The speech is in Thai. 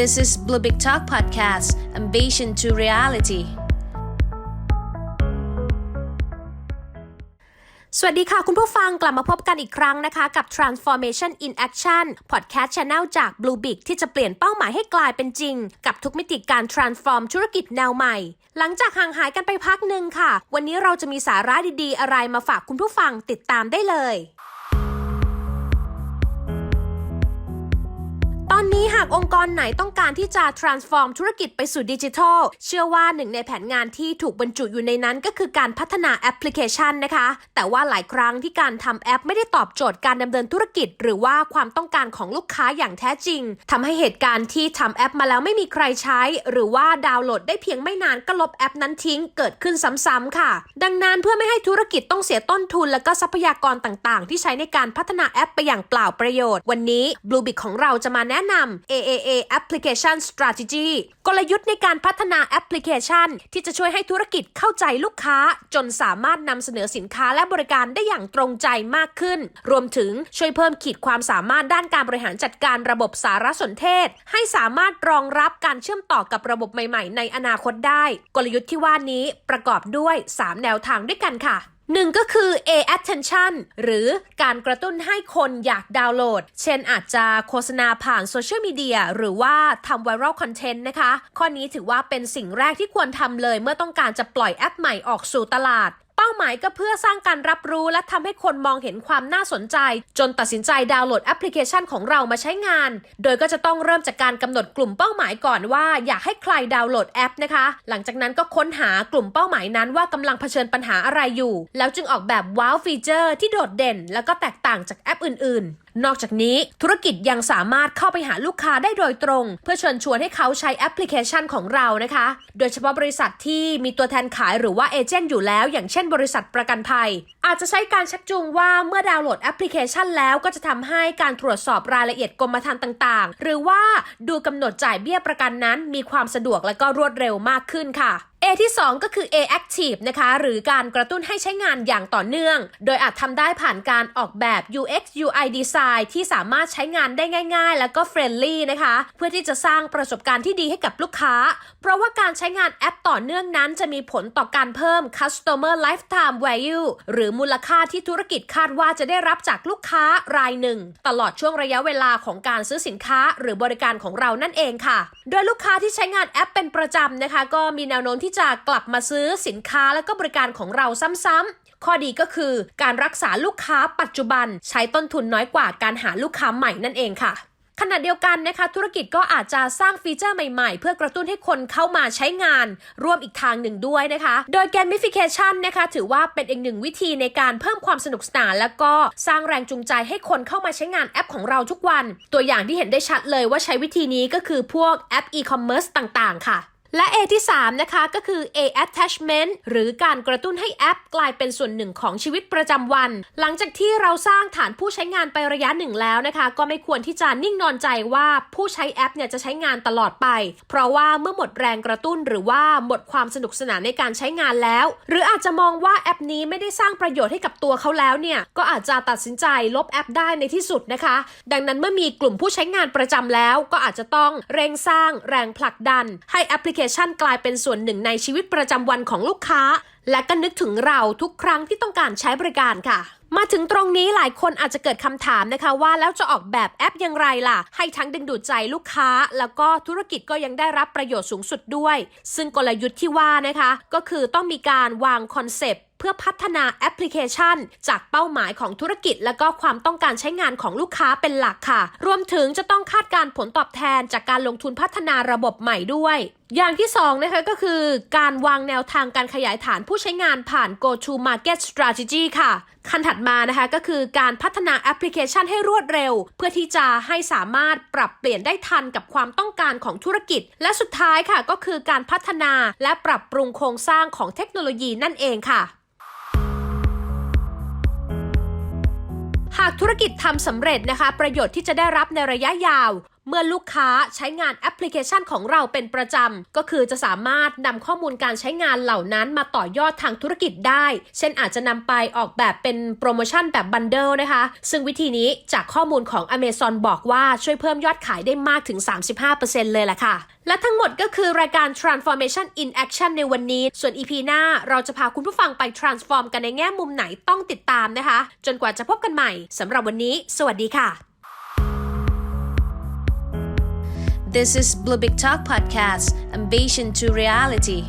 This is Blue Big Talk Podcast Ambition to Reality สวัสดีค่ะ คุณผู้ฟังกลับมาพบกันอีกครั้งนะคะ กับ Transformation in Action Podcast Channel จาก Blue Big ที่จะเปลี่ยนเป้าหมายให้กลายเป็นจริง กับทุกมิติการ transform ธุรกิจแนวใหม่ หลังจากห่างหายกันไปพักหนึ่งค่ะ วันนี้เราจะมีสาระดีๆ อะไรมาฝากคุณผู้ฟังติดตามได้เลย ตอนนี้หากองค์กรไหนต้องการที่จะ transform ธุรกิจไปสู่ดิจิทัล เชื่อว่าหนึ่งในแผนงานที่ถูกบรรจุอยู่ในนั้นก็คือการพัฒนาแอปพลิเคชันนะคะ แต่ว่าหลายครั้งที่การทำแอปไม่ได้ตอบโจทย์การดำเนินธุรกิจ หรือว่าความต้องการของลูกค้าอย่างแท้จริงทำให้เหตุการณ์ที่ทำแอปมาแล้วไม่มีใครใช้ หรือว่าดาวน์โหลดได้เพียงไม่นานก็ลบแอปนั้นทิ้ง เกิดขึ้นซ้ำๆค่ะ ดังนั้นเพื่อไม่ให้ธุรกิจต้องเสียต้นทุน และก็ทรัพยากรต่างๆ ที่ใช้ในการพัฒนาแอปไปอย่างเปล่าประโยชน์ วันนี้ Bluebic ของเราจะมาแนะนำ AAA Application Strategy กลยุทธ์ในการพัฒนาแอปพลิเคชัน ที่จะช่วยให้ธุรกิจเข้าใจลูกค้า จนสามารถนำเสนอสินค้าและบริการได้อย่างตรงใจมากขึ้น รวมถึงช่วยเพิ่มขีดความสามารถด้านการบริหารจัดการระบบสารสนเทศ ให้สามารถรองรับการเชื่อมต่อกับระบบใหม่ ๆ ในอนาคตได้ กลยุทธ์ที่ว่านี้ประกอบด้วย 3 แนวทางด้วยกันค่ะ หนึ่งก็คือ A attention หรือการกระตุ้นให้คนอยากดาวน์โหลด เช่นอาจจะโฆษณาผ่านโซเชียลมีเดียหรือว่าทำไวรัลคอนเทนต์นะคะ ข้อนี้ถือว่าเป็นสิ่งแรกที่ควรทำเลยเมื่อต้องการจะปล่อยแอปใหม่ออกสู่ตลาด ป้าหมายก็เพื่อสร้างการรับรู้และทำให้คนมองเห็นความน่าสนใจ จนตัดสินใจดาวน์โหลดแอปพลิเคชันของเรามาใช้งาน โดยก็จะต้องเริ่มจากการกำหนดกลุ่มเป้าหมายก่อนว่า อยากให้ใครดาวน์โหลดแอปนะคะ หลังจากนั้นก็ค้นหากลุ่มเป้าหมายนั้นว่ากำลังเผชิญปัญหาอะไรอยู่ แล้วจึงออกแบบว้าวฟีเจอร์ที่โดดเด่น แล้วก็แตกต่างจากแอปอื่นๆ นอกจากนี้ธุรกิจยังสามารถเข้าไปหาลูกค้าได้โดยตรง เพื่อเชิญชวนให้เขาใช้แอปพลิเคชันของเรานะคะ โดยเฉพาะบริษัทที่มีตัวแทนขายหรือว่าเอเจนต์อยู่แล้ว อย่างเช่นบริษัทประกันภัย อาจจะใช้การชักจูงว่าเมื่อดาวน์โหลดแอปพลิเคชันแล้วก็จะทำให้การตรวจสอบรายละเอียดกรมธรรม์ต่างๆ หรือว่าดูกำหนดจ่ายเบี้ยประกันนั้น มีความสะดวกและก็รวดเร็วมากขึ้นค่ะ A ที่ 2 ก็คือ A active นะคะหรือการกระตุ้นให้ใช้งานอย่างต่อเนื่อง โดยอาจทำได้ผ่านการออกแบบ UX UI design ที่สามารถใช้งานได้ง่าย ๆ แล้วก็ friendly นะคะ เพื่อที่จะสร้างประสบการณ์ที่ดีให้กับลูกค้า เพราะว่าการใช้งานแอปต่อเนื่องนั้น จะมีผลต่อการเพิ่ม customer lifetime value หรือมูลค่าที่ธุรกิจคาดว่าจะได้รับจากลูกค้ารายหนึ่ง ตลอดช่วงระยะเวลาของการซื้อสินค้าหรือบริการของเรานั่นเองค่ะ โดยลูกค้าที่ใช้งานแอปเป็นประจำนะคะ ก็มีแนวโน้มที่จะกลับมาซื้อสินค้าและก็บริการของเราซ้ำๆข้อดีก็คือการรักษาลูกค้าปัจจุบัน ใช้ต้นทุนน้อยกว่าการหาลูกค้าใหม่นั่นเองค่ะขณะเดียวกันนะคะธุรกิจก็อาจจะสร้างฟีเจอร์ใหม่ๆ เพื่อกระตุ้นให้คนเข้ามาใช้งาน ร่วมอีกทางหนึ่งด้วยนะคะ โดย gamification นะคะถือว่าเป็นอีกหนึ่งวิธีในการเพิ่มความสนุกสนาน แล้วก็สร้างแรงจูงใจให้คนเข้ามาใช้งานแอปของเราทุกวัน ตัวอย่างที่เห็นได้ชัดเลยว่าใช้วิธีนี้ก็คือพวกแอป e-commerce ต่างๆ ค่ะ และ A ที่ 3 นะคะ ก็คือ A attachment หรือการกระตุ้นให้แอปกลายเป็นส่วนหนึ่งของชีวิตประจำวัน หลังจากที่เราสร้างฐานผู้ใช้งานไประยะหนึ่งแล้วนะคะ ก็ไม่ควรที่จะนิ่งนอนใจว่าผู้ใช้แอปเนี่ยจะใช้งานตลอดไป เพราะว่าเมื่อหมดแรงกระตุ้นหรือว่าหมดความสนุกสนานในการใช้งานแล้ว หรืออาจจะมองว่าแอปนี้ไม่ได้สร้างประโยชน์ให้กับตัวเขาแล้วเนี่ยก็อาจจะตัดสินใจลบแอปได้ในที่สุดนะคะ ดังนั้นเมื่อมีกลุ่มผู้ใช้งานประจำแล้ว ก็อาจจะต้องเร่งสร้างแรงผลักดัน ให้แอปพลิเคชันกลายเป็นส่วนหนึ่งในชีวิตประจำวันของลูกค้า และก็นึกถึงเราทุกครั้งที่ต้องการใช้บริการค่ะมาถึงตรงนี้หลายคนอาจจะเกิดคำถามนะคะว่าแล้วจะออกแบบแอปอย่างไรล่ะ ให้ทั้งดึงดูดใจลูกค้า แล้วก็ธุรกิจก็ยังได้รับประโยชน์สูงสุดด้วย ซึ่งกลยุทธ์ที่ว่านะคะ ก็คือต้องมีการวางคอนเซปต์เพื่อพัฒนาแอปพลิเคชัน จากเป้าหมายของธุรกิจ และก็ความต้องการใช้งานของลูกค้าเป็นหลักค่ะ รวมถึงจะต้องคาดการผลตอบแทนจากการลงทุนพัฒนาระบบใหม่ด้วยอย่างที่2นะคะก็คือการวางแนวทางการขยายฐานผู้ใช้งานผ่าน go to market strategy ค่ะขั้นถัดมานะคะก็คือการพัฒนาแอปพลิเคชันให้รวดเร็ว เพื่อที่จะให้สามารถปรับเปลี่ยนได้ทันกับความต้องการของธุรกิจ และสุดท้ายค่ะก็คือการพัฒนาและปรับปรุงโครงสร้างของเทคโนโลยีนั่นเองค่ะหากธุรกิจทำสำเร็จนะคะ ประโยชน์ที่จะได้รับในระยะยาวเมื่อลูกค้าใช้งานแอปพลิเคชันของเราเป็นประจำ ก็คือจะสามารถนำข้อมูลการใช้งานเหล่านั้นมาต่อยอดทางธุรกิจได้ เช่นอาจจะนำไปออกแบบเป็นโปรโมชั่นแบบบันเดิลนะคะ ซึ่งวิธีนี้จากข้อมูลของ Amazon บอกว่าช่วยเพิ่มยอดขายได้มากถึง 35%เลยแหละค่ะ และทั้งหมดก็คือรายการ Transformation in Action ในวันนี้ ส่วน EP หน้าเราจะพาคุณผู้ฟังไป transform กันในแง่มุมไหนต้องติดตามนะคะ จนกว่าจะพบกันใหม่สำหรับวันนี้ สวัสดีค่ะ This is Blue Big Talk Podcast, Ambition to Reality.